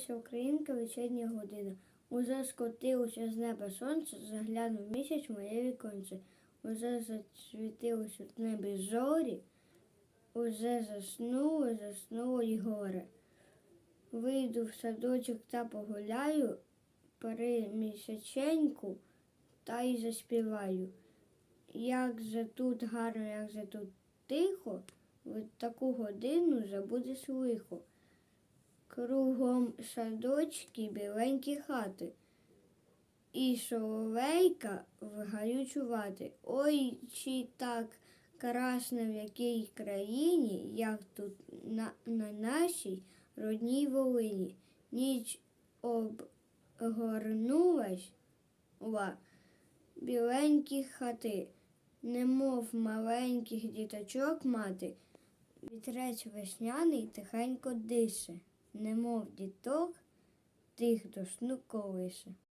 З'явилася українка вечірня година. Уже скотилося з неба сонце, заглянув місяць в моє віконце. Уже зацвітилось у небі зорі, уже заснуло, заснуло й горе. Вийду в садочок та погуляю, при місяченьку та й заспіваю. Як же тут гарно, як же тут тихо, в таку годину забудеш лихо. Кругом садочки біленькі хати, і соловейка в чувати. Ой, чи так красно в якій країні, як тут на, на нашій родній Волині. Ніч обгорнулась ла біленькі хати, немов маленьких діточок мати. Вітрець весняний тихенько дише, немов діток тих до сну колише.